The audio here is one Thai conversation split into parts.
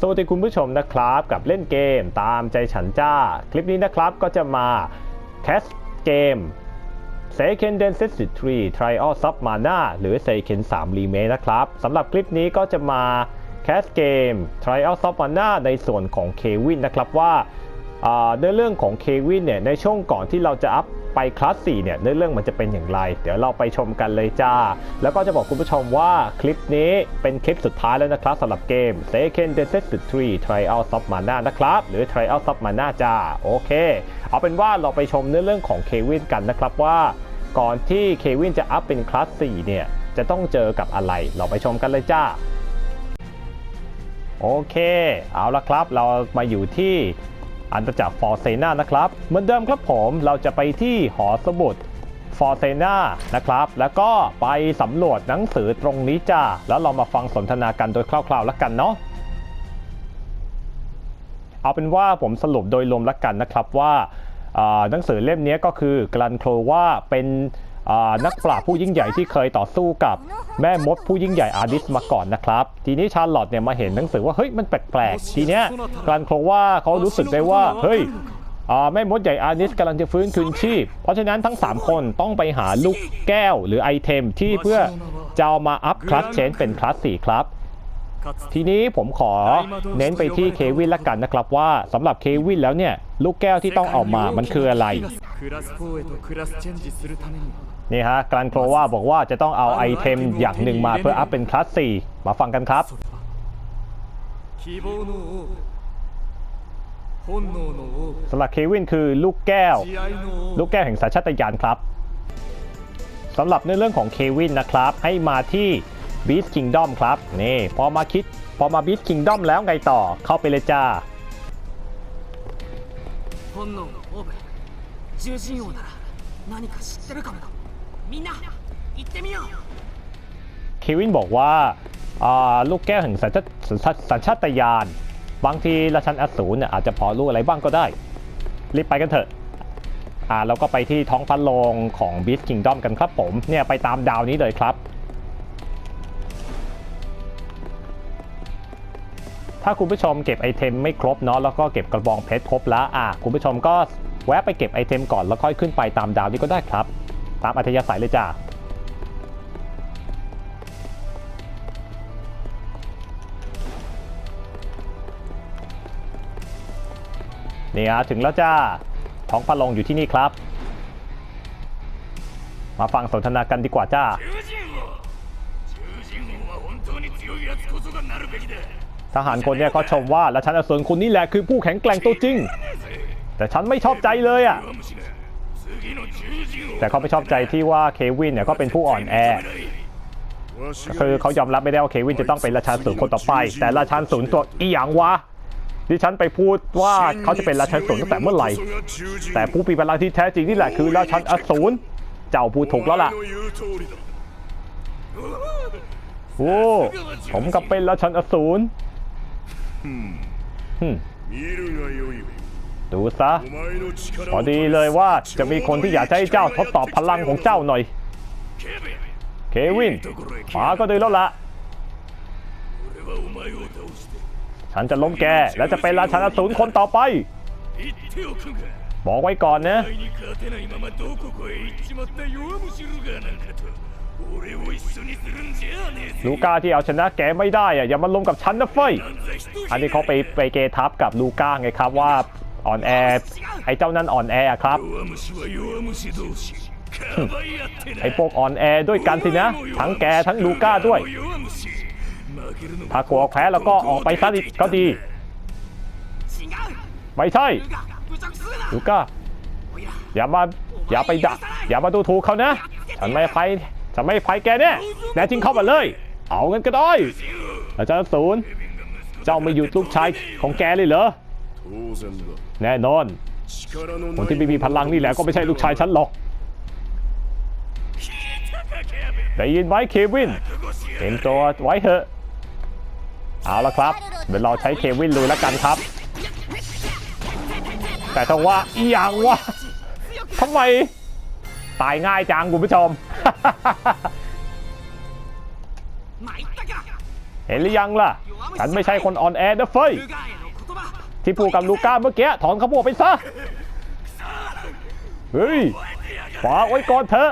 สวัสดีคุณผู้ชมนะครับกับเล่นเกมตามใจฉันจ้า คลิปนี้นะครับก็จะมาแคสเกม s e k e n Densetsu 3 Trial Sub Mana หรือ s e k e n 3 Remake นะครับสำหรับคลิปนี้ก็จะมาแคสเกม Trial Sub Mana ในส่วนของเควินนะครับว่าในเรื่องของเควินเนี่ยในช่วงก่อนที่เราจะอัพ ไปคลาส4เนี่ยในเรื่องมันจะเป็นอย่างไร เดี๋ยวเราไปชมกันเลยจ้า แล้วก็จะบอกคุณผู้ชมว่าคลิปนี้เป็นคลิปสุดท้ายแล้วนะครับสำหรับเกม s e k e n d e s e t 3 Trial Sub Mana นะครับ หรือ Trial Sub Mana จ้า โอเค เอาเป็นว่าเราไปชมเนื้อเรื่องของเควินกันนะครับว่า ก่อนที่เควินจะอัพเป็นคลาส4เนี่ยจะต้องเจอกับอะไร เราไปชมกันเลยจ้าโอเค เอาละครับ เรามาอยู่ที่ อันตจักฟอร์เซนานะครับ เหมือนเดิมครับผมเราจะไปที่หอสมุดฟอร์เซนานะครับ แล้วก็ไปสำรวจหนังสือตรงนี้จ้า แล้วเรามาฟังสนทนากันโดยคร่าวๆแล้วกันเนาะ เอาเป็นว่าผมสรุปโดยรวมแล้วกันนะครับว่าหนังสือเล่มนี้ก็คือ กลันโคลว่าเป็น นักปราชญ์ผู้ยิ่งใหญ่ที่เคยต่อสู้กับแม่มดผู้ยิ่งใหญ่อาดิสมาก่อนนะครับ ทีนี้ชาร์ลอตเนี่ยมาเห็นหนังสือว่าเฮ้ยมันแปลกๆทีเนี้ยกลันโคลว่าเขารู้สึกได้ว่าเฮ้ยแม่มดใหญ่อาดิสกำลังจะฟื้นคืนชีพ เพราะฉะนั้นทั้ง 3 คนต้องไปหาลูกแก้วหรือไอเทมที่เพื่อจะเอามาอัพคลาสเชนเป็นคลาส4ครับ ทีนี้ผมขอเน้นไปที่เควินละกันนะครับว่าสำหรับเควินแล้วเนี่ย ลูกแก้วที่ต้องเอามามันคืออะไร นี่ฮะกรันโครว่าบอกว่าจะต้องเอาไอเทมอย่างหนึ่งมาเพื่ออัพเป็นคลาสสี่มาฟังกันครับสำหรับเควินคือลูกแก้ว ลูกแก้วแห่งสาชาตญานครับสำหรับในเรื่องของเควินนะครับ ให้มาที่ Beast Kingdom ครับนี่พอมาคิดพอมา Beast Kingdom แล้วไงต่อเข้าไปเลยจ้า本 เควินบอกว่าลูกแก้วแห่งสัญชาตสัญชาตสัญชาตญาณบางทีราชันอสูรเนี่ยอาจจะพอรู้อะไรบ้างก็ได้ รีบไปกันเถอะอ่าเราก็ไปที่ท้องฟ้าโลงของ Beast Kingdom กันครับผมเนี่ยไปตามดาวนี้เลยครับ ถ้าคุณผู้ชมเก็บไอเทมไม่ครบเนาะแล้วก็เก็บกระบองเพชรครบแล้วอะคุณผู้ชมก็แวะไปเก็บไอเทมก่อนแล้วค่อยขึ้นไปตามดาวนี้ก็ได้ครับ ตามอัธยาศัยเลยจ้านี่ฮะถึงแล้วจ้าท้องฟ้าโลงอยู่ที่นี่ครับ มาฟังสนทนากันดีกว่าจ้าทหารคนนี้เขาชมว่าและฉันอสูรคนนี้แหละคือผู้แข็งแกร่งตัวจริง แต่ฉันไม่ชอบใจเลยอะ แต่เขาไม่ชอบใจที่ว่าเควินเนี่ยก็เป็นผู้อ่อนแอคือเขายอมรับไม่ได้ว่าเควินจะต้องเป็นราชาสูนคนต่อไป แต่ราชาสูนตัวอีหยังวะดิฉันไปพูดว่าเขาจะเป็นราชัสูนตั้งแต่เมื่อไหร่ แต่ผู้ปีพลังที่แท้จริงนี่แหละคือราชัอสูรเจ้าพูดถูกแล้วล่ะ โอ้ผมก็เป็นราชัอสูร ดูซะพอดีเลยว่าจะมีคนที่อยากให้เจ้าทดสอบพลังของเจ้าหน่อย เควินมาก็ดีแล้วละฉันจะล้มแกและจะเป็นราชาอสูรคนต่อไป บอกไว้ก่อนนะลูก้าที่เอาชนะแกไม่ได้อะอย่ามาลงกับฉันนะเฟยอันนี้เขาไปไปเกทับกับลูก้าไงครับว่า อ่อนแอ ไอ้เจ้านั่นอ่อนแอครับ ไอ้พวกอ่อนแอด้วยกันสินะ ทั้งแกทั้งลูก้าด้วย ถ้ากลัวแพ้แล้วก็ออกไปซะก็ดี ไม่ใช่ ลูก้า อย่ามา อย่าไปดัก อย่ามาดูถูกเขานะ ฉันไม่ภัฉันไม่ภัแกแน่แน่จริงเข้ามาเลย เอาเงินก็ได้อาจารย์ศูนย์ เจ้าไม่หยุดลูกชายของแกเลยเหรอ แน่นอน คนที่ไม่มีพลังนี่แหละก็ไม่ใช่ลูกชายฉันหรอก ได้ยินไหมเควินเต็มตัวไว้เถอะ เอาละครับ เดี๋ยวเราใช้เควินลุยแล้วกันครับ แต่ถ้าว่าอย่างวะทำไม ตายง่ายจังคุณผู้ชม เห็นหรือยังล่ะ ฉันไม่ใช่คนอ่อนแอนะเฟย ที่ผูกกับลูก้าเมื่อกี้ถอนขบวนไปซะ เฮ้ยฝาไว้ก่อนเถอะ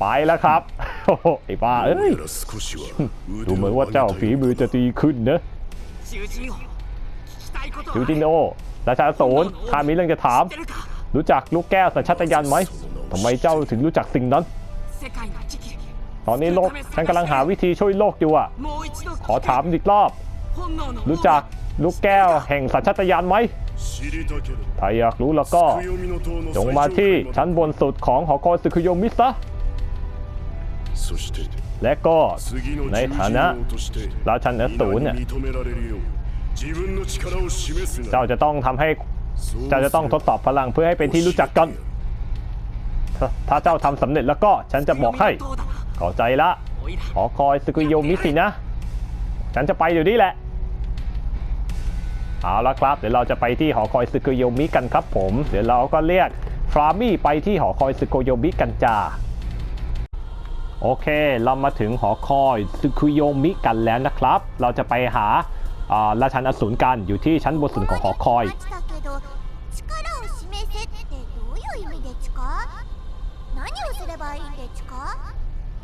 ไปแล้วครับไอ้ป้าเอ้ย ดูเหมือนว่าเจ้าฝีมือจะดีขึ้นนะจูจิโนราชาโสนข้ามีเรื่องจะถาม รู้จักลูกแก้วสัญชาตญาณไหมทำไมเจ้าถึงรู้จักสิ่งนั้นตอนนี้โลกฉันกำลังหาวิธีช่วยโลกอยู่อะขอถามอีกรอบ รู้จัก ลูกแก้วแห่งสัจจาตญานไหมถ้าอยากรู้แล้วก็ จงมาที่ชั้นบนสุดของหอคอยสึคุโยมิซะและก็ในฐานะราชันอสูรเนี่ยเจ้าจะต้องทำให้เจ้าจะต้องทดสอบพลังเพื่อให้เป็นที่รู้จักกัน ถ้าเจ้าทำสำเร็จแล้วก็ฉันจะบอกให้เข้ใจละหอคอยสกุโยมิสินะ ฉันจะไปอยู่นี่แหละ เอาละครับ เดี๋ยวเราจะไปที่หอคอยสึโกโยมิกันครับผม เดี๋ยวเราก็เรียกฟรามี่ไปที่หอคอยสึโกโยมิกันจ้าโอเค เรามาถึงหอคอยสึคุโยมิกันแล้วนะครับ เราจะไปหาราชันอสูรกันอยู่ที่ชั้นบนสุดของหอคอย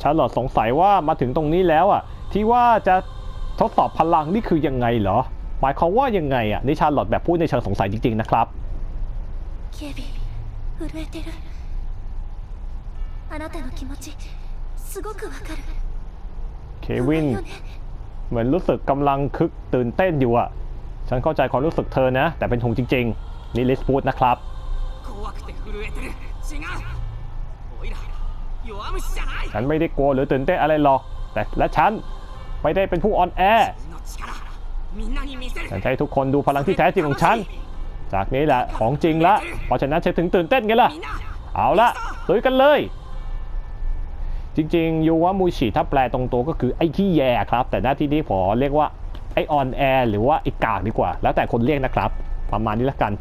ชาร์ลอดสงสัยว่ามาถึงตรงนี้แล้วอะ ที่ว่าจะทดสอบพลังนี่คือยังไงเหรอ หมายความว่ายังไงอะนิชาหลอดแบบพูดในเชิงสงสัยจริง ๆ นะครับเควินเหมือนรู้สึกกำลังคึกตื่นเต้นอยู่อะ ฉันเข้าใจความรู้สึกเธอนะ แต่เป็นห่งจริง ๆ นี่ลิสพูดนะครับฉันไม่ได้กลัวหรือตื่นเต้นอะไรหรอก แต่และฉันไม่ได้เป็นผู้ออนแอร์ ฉันใช้ทุกคนดูพลังที่แท้จริงของฉัน จากนี้แหละของจริงละ เพราะฉะนั้นฉันถึงตื่นเต้นไงล่ะ เอาละตุยกันเลย จริงๆยูวามูชิถ้าแปลตรงตัวก็คือไอ้ขี้แยครับ แต่หน้าที่นี้ผอเรียกว่าไอออนแอร์หรือว่าไอ้กากดีกว่า แล้วแต่คนเรียกนะครับ ประมาณนี้ละกัน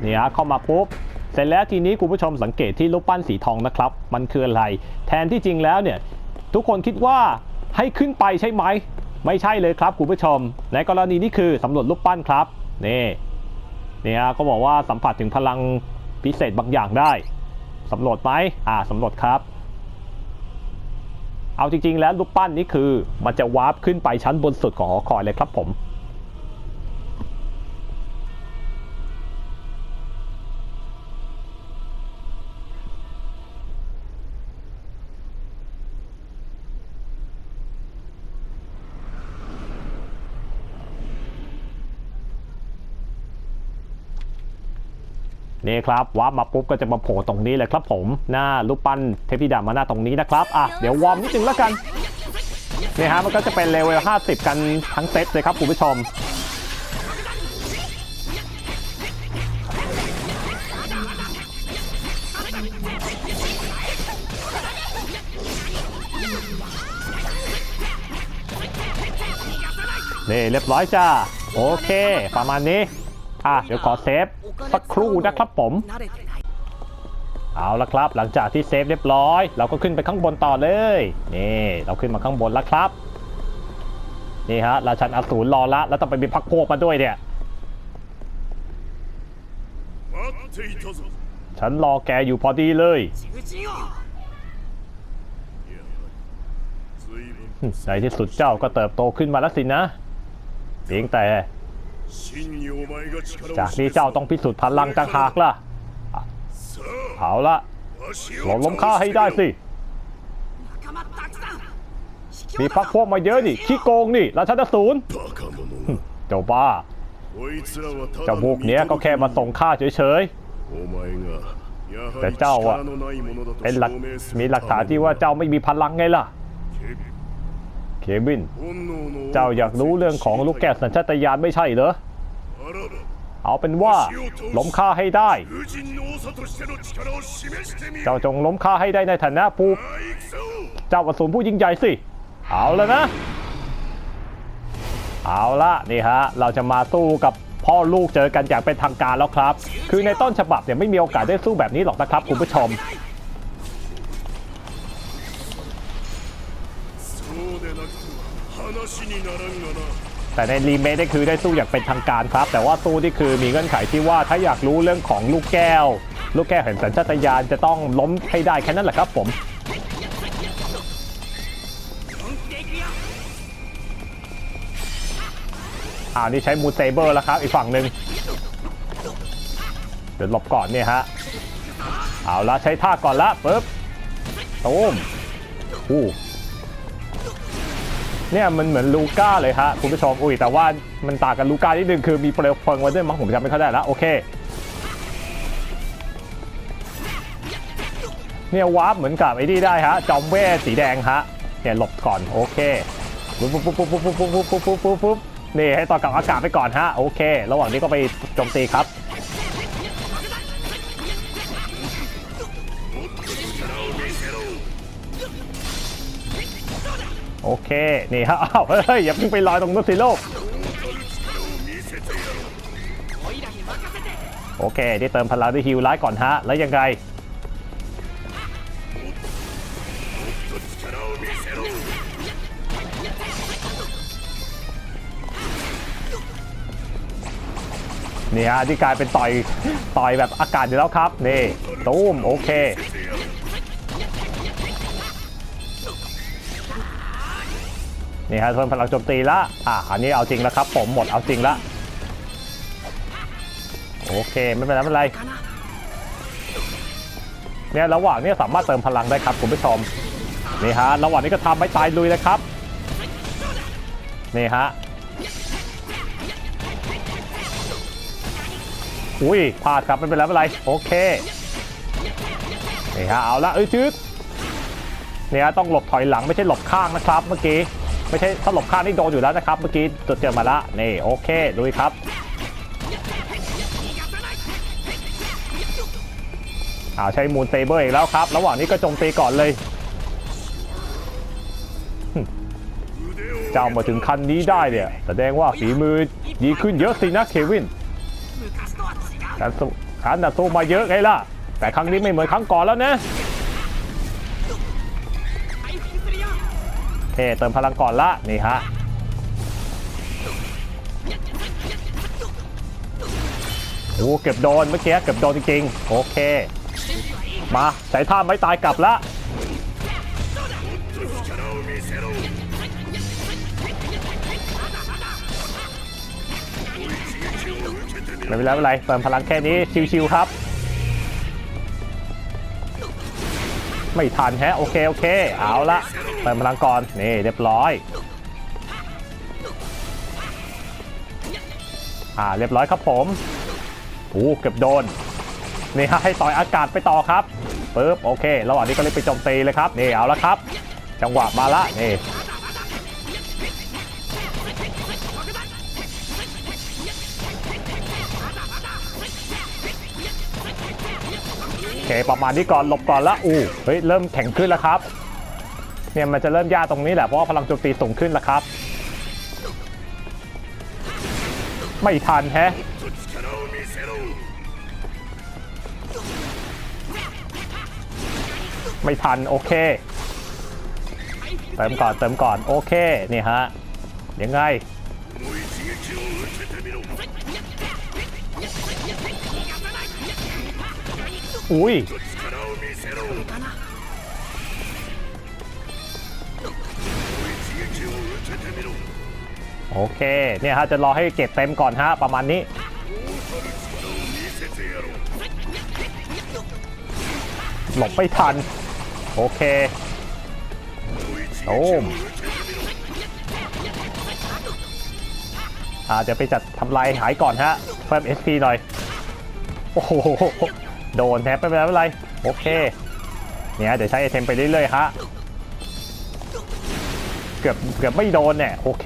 เนี่ยเข้ามาปุ๊บเสร็จแล้วทีนี้คุณผู้ชมสังเกตที่รูปปั้นสีทองนะครับ มันคืออะไร แทนที่จริงแล้วเนี่ยทุกคนคิดว่า ให้ขึ้นไปใช่ไหม ไม่ใช่เลยครับคุณผู้ชม ในกรณีนี้คือสำรวจรูปปั้นครับ นี่นี่ยก็บอกว่าสัมผัสถึงพลังพิเศษบางอย่างได้สำรวจไหมอ่าสำรวจครับ เอาจริงๆแล้วรูปปั้นนี้คือมันจะวาร์ปขึ้นไปชั้นบนสุดของหอคอยเลยครับผม นี่ครับวาร์ปมาปุ๊บก็จะมาโผล่ตรงนี้เลยครับผมหน้ารูปปั้นเทพธิดามาหน้าตรงนี้นะครับอะเดี๋ยววอร์มนิดนึงแล้วกันนี่ฮะมันก็จะเป็นเลเวล 50 กันทั้งเซตเลยครับคุณผู้ชมนี่เรียบร้อยจ้า โอเค ประมาณนี้ อะ เดี๋ยวขอเซฟ สักครู่นะครับผม เอาละครับ หลังจากที่เซฟเรียบร้อย เราก็ขึ้นไปข้างบนต่อเลย นี่ เราขึ้นมาข้างบนแล้วครับ นี่ฮะ ราชันอสูรรอละ แล้วต้องไปมีพักพวกมาด้วยเนี่ย ฉันรอแกอยู่พอดีเลยในที่สุดเจ้าก็เติบโตขึ้นมาแล้วสินะเพียงแต่ จากนี้เจ้าต้องพิสูจน์พลังจังหากล่ะ เอาละหลาล้มข้าให้ได้สิ มีพักพวกมาเยอะนี่ ขี้โกงนี่ราชาศูนย์เจ้าบ้า เจ้าพวกเนี้ยก็แค่มาส่งข้าเฉยๆ แต่เจ้าอะเป็นหลักมีหลักฐานที่ว่าเจ้าไม่มีพลังไงล่ะ เควิน เจ้าอยากรู้เรื่องของลูกแก้สัญชาตญาณไม่ใช่เหรอ เอาเป็นว่าล้มค่าให้ได้ เจ้าจงล้มค่าให้ได้ในฐานะผู้เจ้าอสูนผู้ยิ่งใหญ่สิ เอาแล้วนะ เอาละนี่ฮะ เราจะมาสู้กับพ่อลูกเจอกันอย่างเป็นทางการแล้วครับ คือในต้นฉบับเนี่ยไม่มีโอกาสได้สู้แบบนี้หรอกนะครับคุณผู้ชม แต่ในรีเมคนี่คือได้สู้อย่างเป็นทางการครับ แต่ว่าสู้ที่คือมีเงื่อนไขที่ว่าถ้าอยากรู้เรื่องของลูกแก้ว ลูกแก้วแห่งสัญชาตญาณจะต้องล้มให้ได้แค่นั้นแหละครับผมอ่านี่ใช้มูเซเบอร์แล้วครับ อีกฝั่งหนึ่งเดี๋ยวหลบก่อนเนี่ยฮะเอาละใช้ท่าก่อนละปึ๊บตูมอู้ เนี่ยมันเหมือนลูก้าเลยฮะคุณผู้ชมอุ้ยแต่ว่ามันต่างกันลูก้านิดนึงคือมีเปลวเพลิงไว้ด้วยมั้งผมจำไม่ค่อยได้แล้วโอเคเนี่ยวาร์ปเหมือนกับไอ้นี่ได้ฮะจอมเวทสีแดงฮะเนี่ยหลบก่อนโอเคปุ๊บปุ๊บปุ๊บปุ๊บปุ๊บปุ๊บปุ๊บปุ๊บปุ๊บปุ๊บปุ๊บนี่ให้ต่อกับอากาศไปก่อนฮะโอเค ระหว่างนี้ก็ไปโจมตีครับ โอเค นี่ฮะอ้าวเฮ้ย อย่าเพิ่งไปลอยตรงนู้นสิลูกโอเค ได้เติมพลังด้วยฮิวไลท์ก่อนฮะ แล้วยังไง นี่ฮะที่กลายเป็นต่อย ต่อยแบบอากาศอยู่แล้วครับ นี่ ตูม โอเค นี่ฮะเพิ่มพลังโจมตีละอะอันนี้เอาจริงแล้วครับ ผมหมดเอาจริงละโอเคไม่เป็นไรไม่เป็นไรเนี่ยระหว่างนี้สามารถเติมพลังได้ครับคุณผู้ชมนี่ฮะระหว่างนี้ก็ทำไม่ตายลุยเลยครับนี่ฮะอุ้ยพลาดครับไม่เป็นไรไม่เป็นไรโอเคนี่ฮะเอาละเอ้ยจืดเนี่ยต้องหลบถอยหลังไม่ใช่หลบข้างนะครับเมื่อกี้ ไม่ใช่ถ้าหลบข้างนี่โดนอยู่แล้วนะครับ เมื่อกี้ตัดเจอมาละนี่โอเคดูครับอาใช้มูนเซเบอร์อีกแล้วครับ ระหว่างนี้ก็จมตีก่อนเลยเจ้ามาถึงคันนี้ได้เนี่ย แสดงว่าฝีมือดีขึ้นเยอะสินะเควินการสู้การต่อสู้มาเยอะไงล่ะ แต่ครั้งนี้ไม่เหมือนครั้งก่อนแล้วนะ เคเติมพลังก่อนละนี่ฮะโอ้เก็บโดนเมื่อกี้เก็บโดนจริงๆโอเค มาใส่ท่าไม่ตายกลับละไม่เป็นไรไม่เป็นไรเติมพลังแค่นี้ชิวๆครับ ไม่ทันแฮะโอเคโอเค เอาละ ติมพลังก่อนนี่เรียบร้อย อ่าเรียบร้อยครับผมโอ้เกือบโดนนี่ฮะให้ต่อยอากาศไปต่อครับปึ๊บโอเคระหว่างนี้ก็เลยไปโจมตีเลยครับนี่เอาละครับ จังหวะมาละนี่โอเคประมาณนี้ก่อนหลบก่อนละอู้เฮ้ยเริ่มแข็งขึ้นแล้วครับ เนี่ยมันจะเริ่มยากตรงนี้แหละเพราะว่าพลังโจมตีสูงขึ้นแล้วครับ ไม่ทันแฮะไม่ทันโอเคเติมก่อนเติมก่อนโอเคนี่ฮะยังไงอุ้ย โอเค เนี่ยฮะจะรอให้เก็บเต็มก่อนฮะประมาณนี้ หลบไม่ทัน โอเคโอ้มอาจจะไปจัดทำลายหายก่อนฮะเพิ่ม SP หน่อย โอ้โห โดนแทบไม่เป็นไร โอเค เนี่ยเดี๋ยวใช้ไอเทมไปเรื่อยๆฮะ เกือบเกือบไม่โดนเนี่ยโอเค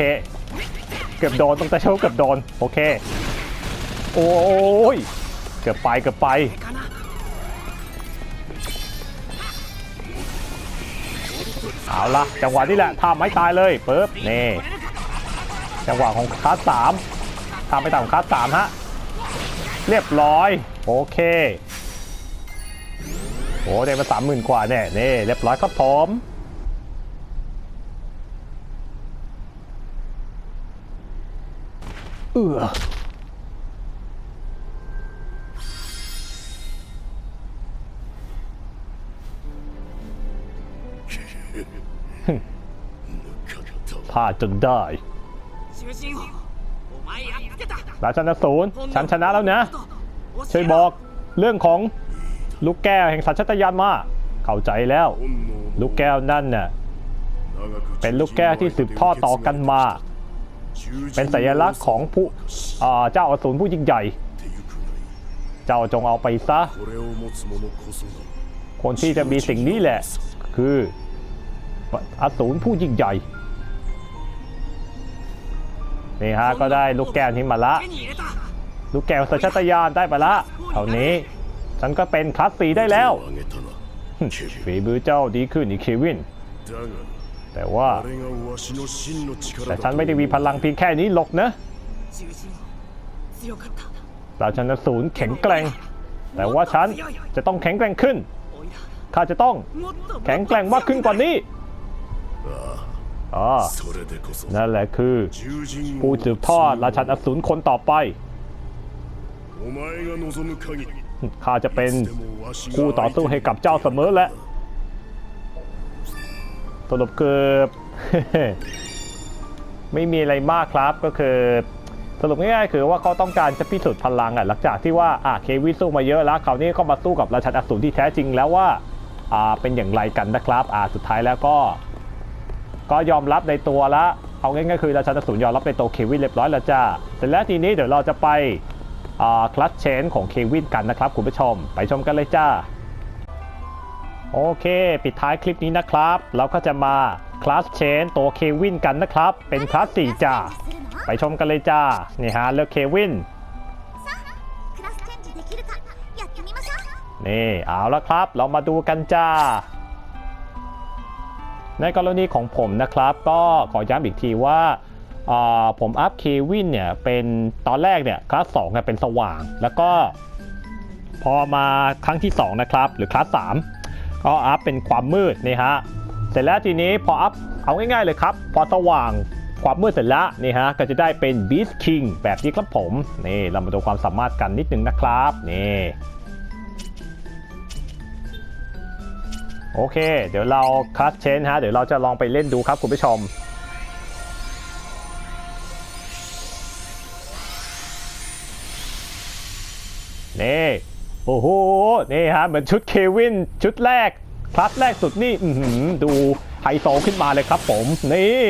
เกือบโดนต้องแต่เช้าเกือบโดนโอเค โอ้ยเกือบไปเกือบไป เอาละจังหวะนี้แหละทำไม่ตายเลยปึ๊บนี่จังหวะของคลาสสามทำไม่ต่ำของคลาสสามฮะเรียบร้อยโอเคโอ้ได้มาสามหมื่นกว่าเนี่ยนี่เรียบร้อยครับผม เออพลาดจนได้ราชันศูนย์ฉันชนะแล้วนะ ช่วยบอกเรื่องของลูกแก้วแห่งสัญชาตญานมา เข้าใจแล้ว ลูกแก้วนั่นเน่ยเป็นลูกแก้วที่สืบทอดต่อกันมา เป็นสัญลักษณ์ของผู้เจ้าอสูรผู้ยิ่งใหญ่ เจ้าจงเอาไปซะ คนที่จะมีสิ่งนี้แหละ คืออสูรผู้ยิ่งใหญ่นี่ฮะก็ได้ลูกแก้วที่มาละ ลูกแก้วสัญชาตญานได้มาละเท่านี้ ฉันก็เป็นคลาสสีได้แล้วฝีมือเจ้าดีขึ้นอีกเควิน แต่ว่า แต่ฉันไม่ได้มีพลังเพียงแค่นี้หรอกนะเราชนะสูนแข็งแกร่ง แต่ว่าฉันจะต้องแข็งแกร่งขึ้น ข้าจะต้องแข็งแกร่งมากขึ้นกว่านี้นั่นแหละคือผู้สืบทอดราชันอสูรคนต่อไป ข้าจะเป็นคู่ต่อสู้ให้กับเจ้าเสมอและ สรุปคือ ไม่มีอะไรมากครับก็คือ สรุปง่ายๆคือว่าเขาต้องการจะพิสูจน์พลังอะหลังจากที่ว่าอะเควินสู้มาเยอะแล้วคราวนี้ก็มาสู้กับราชันอสูรที่แท้จริงแล้วว่าอ่าเป็นอย่างไรกันนะครับอ่าสุดท้ายแล้วก็ ก็ยอมรับในตัวละเอาง่ายๆคือราชันอสูรยอมรับในตัวเควินเรียบร้อยแล้วจ้าเสร็จแล้วทีนี้เดี๋ยวเราจะไปคลัตเชนของเควินกันนะครับคุณผู้ชม ไปชมกันเลยจ้า โอเค ปิดท้ายคลิปนี้นะครับ เราก็จะมาคลาสเชนตัวเควินกันนะครับ เป็นคลาสสี่จ้า ไปชมกันเลยจ้า นี่ฮะ เลือกเควิน นี่ เอาละครับ เรามาดูกันจ้า ในกรณีของผมนะครับ ก็ขอย้ำอีกทีว่าผมอัพเควินเนี่ย เป็นตอนแรกเนี่ย คลาสสองเป็นสว่าง แล้วก็ พอมาครั้งที่ 2 นะครับ หรือคลาส3 ก็อัพเป็นความมืดนี่ฮะเสร็จแล้วทีนี้พออัพเอาง่ายๆเลยครับ พอสว่างความมืดเสร็จแล้วนี่ฮะก็จะได้เป็น Beast King แบบนี้ครับผมนี่เรามาดูความสามารถกันนิดนึงนะครับนี่โอเค เดี๋ยวเราคัสเชนฮะ เดี๋ยวเราจะลองไปเล่นดูครับคุณผู้ชม นี่ โอ้โห นี่ฮะ เหมือนชุดเควิน ชุดแรก คลาสแรกสุดนี่ดูไฮโซขึ้นมาเลยครับผม นี่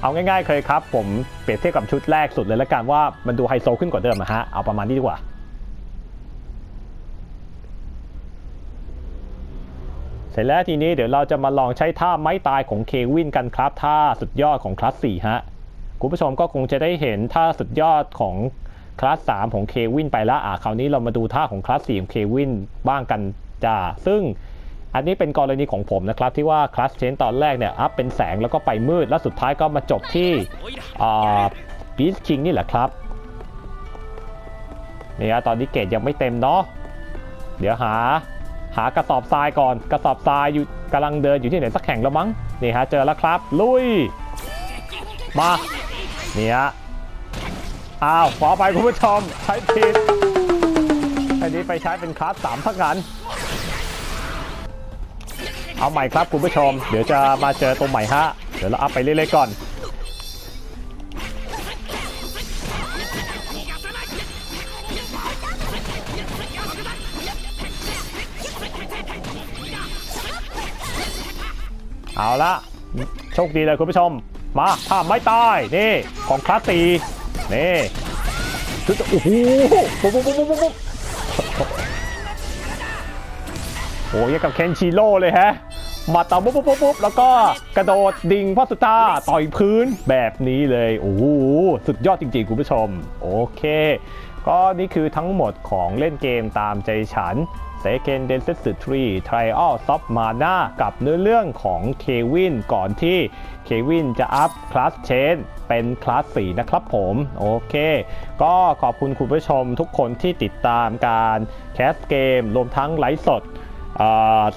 เอาง่ายๆเคยครับ ผมเปรียบเทียบกับชุดแรกสุดเลยละกันว่ามันดูไฮโซขึ้นกว่าเดิมนะฮะ เอาประมาณนี้ดีกว่าเสร็จแล้วทีนี้เดี๋ยวเราจะมาลองใช้ท่าไม้ตายของเควินกันครับท่าสุดยอดของคลาส4ฮะ คุณผู้ชมก็คงจะได้เห็นท่าสุดยอดของ คลาส3ของเควินไปแล้วอะคราวนี้เรามาดูท่าของคลาส4ของเควินบ้างกันจ้าซึ่งอันนี้เป็นกรณีของผมนะครับ ที่ว่าคลาสเชนตอนแรกเนี่ยอัพเป็นแสงแล้วก็ไปมืด แล้วสุดท้ายก็มาจบที่บีชคิงนี่แหละครับนี่ฮะตอนนี้เกตยังไม่เต็มเนาะเดี๋ยวหาหากระสอบทรายก่อน กระสอบทรายอยู่กำลังเดินอยู่ที่ไหนสักแห่งแล้วมั้งนี่ฮะเจอแล้วครับ ลุย มานี่ฮะ อ้าวขอไปคุณผู้ชมใช้ผิดอันนี้ไปใช้เป็นคลาสสามพักกันเอาใหม่ครับคุณผู้ชม เดี๋ยวจะมาเจอตัวใหม่ฮะ เดี๋ยวเราอัพไปเรื่อยๆก่อน เอาละโชคดีเลยคุณผู้ชม มาถ้าไม่ตาย นี่ ของคลาสตี นี่ชุดโอ้โหปุ๊บปุ๊บปุ๊บปุ๊บโอ้ยกับเคนชิโร่เลยฮะมาต่อปุ๊บปุ๊บปุ๊บแล้วก็กระโดดดิ่งพ่อสุตาต่อยพื้นแบบนี้เลย โอ้โหสุดยอดจริงๆ คุณผู้ชม โอเค ก็นี่คือทั้งหมดของเล่นเกมตามใจฉัน Second Densetsu 3 Trial of Mana กับเนื้อเรื่องของเควินก่อนที่เควินจะอัพคลาสเชนเป็นคลาส4นะครับผม โอเค ก็ขอบคุณคุณผู้ชมทุกคนที่ติดตามการแคสเกม รวมทั้งไลฟ์สด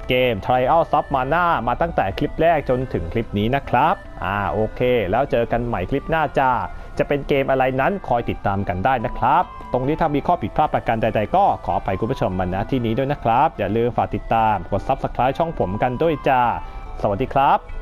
เกม Trial of Mana มาตั้งแต่คลิปแรกจนถึงคลิปนี้นะครับ อ่าโอเค แล้วเจอกันใหม่คลิปหน้าจ้า จะเป็นเกมอะไรนั้นคอยติดตามกันได้นะครับ ตรงนี้ถ้ามีข้อผิดพลาดประการใด ๆ ก็ขออภัยคุณผู้ชมมาณที่นี้ด้วยนะครับ อย่าลืมฝากติดตามกด Subscribe ช่องผมกันด้วยจ้า สวัสดีครับ